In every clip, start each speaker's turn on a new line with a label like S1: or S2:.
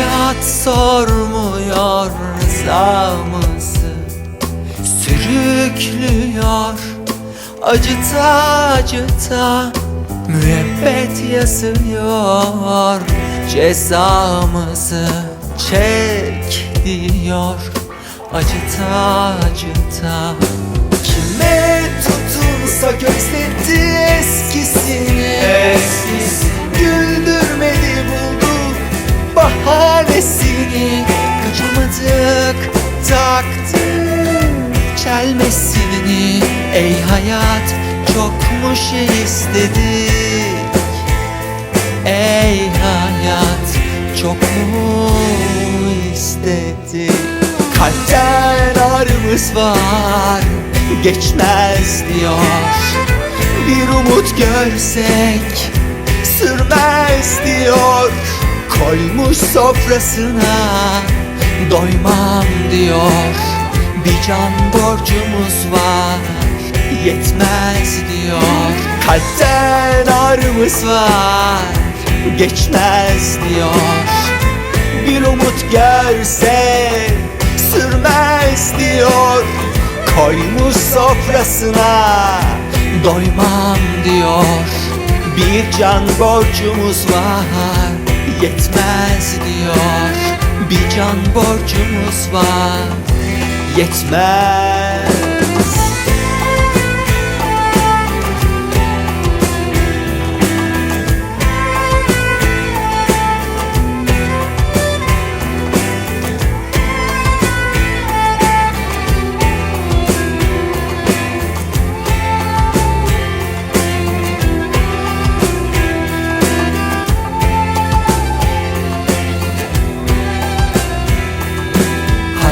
S1: Hayat sormuyor rızamızı. Sürüklüyor acıta acıta Müebbet yazıyor Cezamızı çek diyor Acıta acıta. Kime tutunsa çelmesini Ey hayat çok mu şey istedik? Ey hayat çok mu istedik? Kalpten ağrımız var geçmez diyor. Bir umut görsek sürmez diyor. Koymuş sofrasına doymam diyor Bir can borcumuz var. Yetmez diyor Kalpten ağrımız var. Geçmez diyor Bir umut görse sürmez diyor. Koymuş sofrasına doymam diyor. Bir can borcumuz var yetmez diyor. Bir can borcumuz var yetmez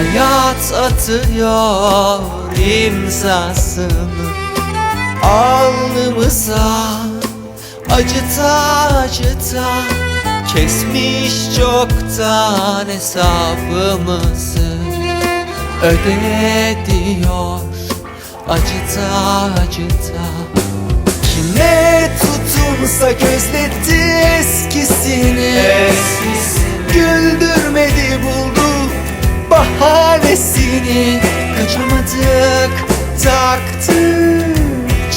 S1: Hayat atıyor imzasını Alnımıza acıta acıta Kesmiş çoktan hesabımızı. Öde diyor acıta acıta. Kime tutunsa gözletti eskisini. Güldürmedi buldu bahanesini Kaçamadık taktık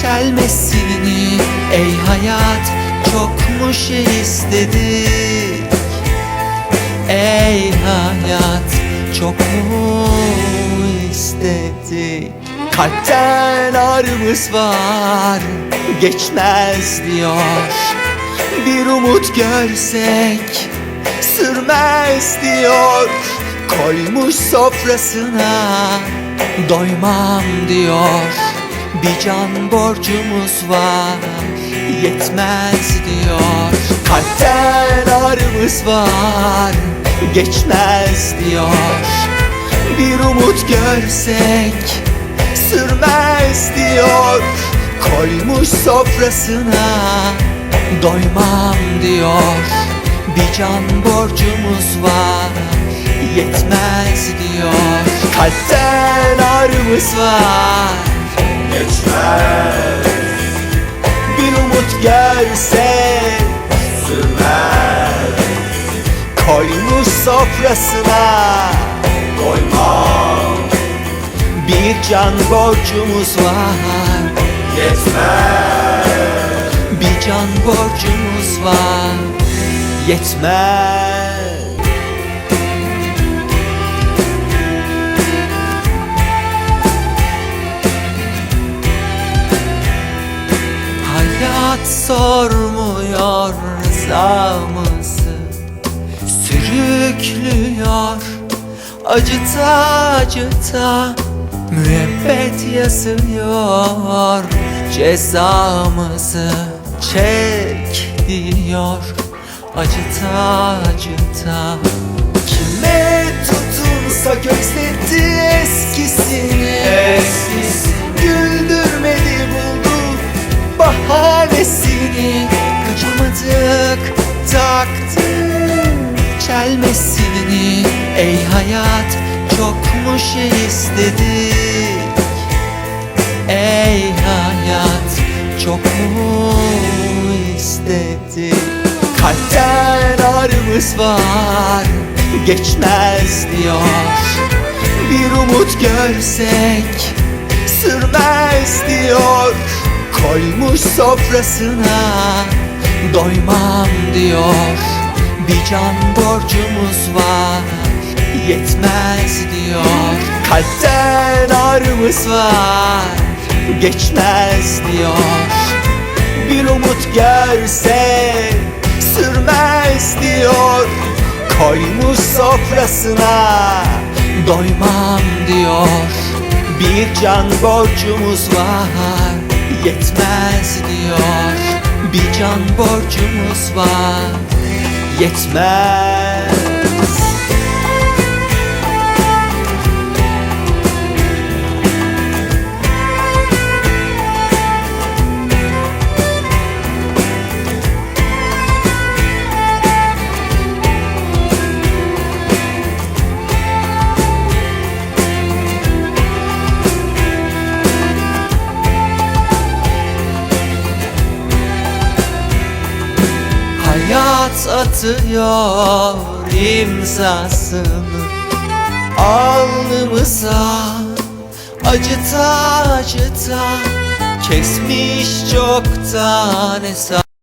S1: çelmesini. Ey hayat çok mu şey istedik? Ey hayat çok mu istedik? Kalpten ağrımız var geçmez diyor. Bir umut görsek sürmez diyor Koymuş sofrasına doymam diyor. Bir can borcumuz var yetmez diyor. Kalpten ağrımız var geçmez diyor. Bir umut görsek sürmez diyor. Koymuş sofrasına doymam diyor Bir can borcumuz var. Yetmez diyor. Kalpten ağrımız var.
S2: Geçmez,
S1: Bir umut görsek
S2: sürmez,
S1: Koymuş sofrasına.
S2: Doymam,
S1: Bir can borcumuz var.
S2: Yetmez,
S1: Bir can borcumuz var Yetmez. Hayat sormuyor rızamızı Sürüklüyor. Acıta acıta Müebbet yazıyor Cezamızı çek diyor Acıta acıta. Kime tutunsa gözletti eskisini.
S2: Eskisini.
S1: Güldürmedi buldu bahanesini. Kaçamadık taktık çelmesini. Ey hayat çok mu şey istedik? Ey hayat çok mu istedik Kalpten ağrımız var. Geçmez diyor. Bir umut görsek sürmez diyor. Koymuş sofrasına doymam diyor. Bir can borcumuz var yetmez diyor. Kalpten ağrımız var geçmez diyor. Bir umut görsek diyor Koymuş sofrasına doymam diyor Bir can borcumuz var yetmez diyor Bir can borcumuz var yetmez atıyor imzasını. Alnımıza acıta acıta Kesmiş çoktan hesap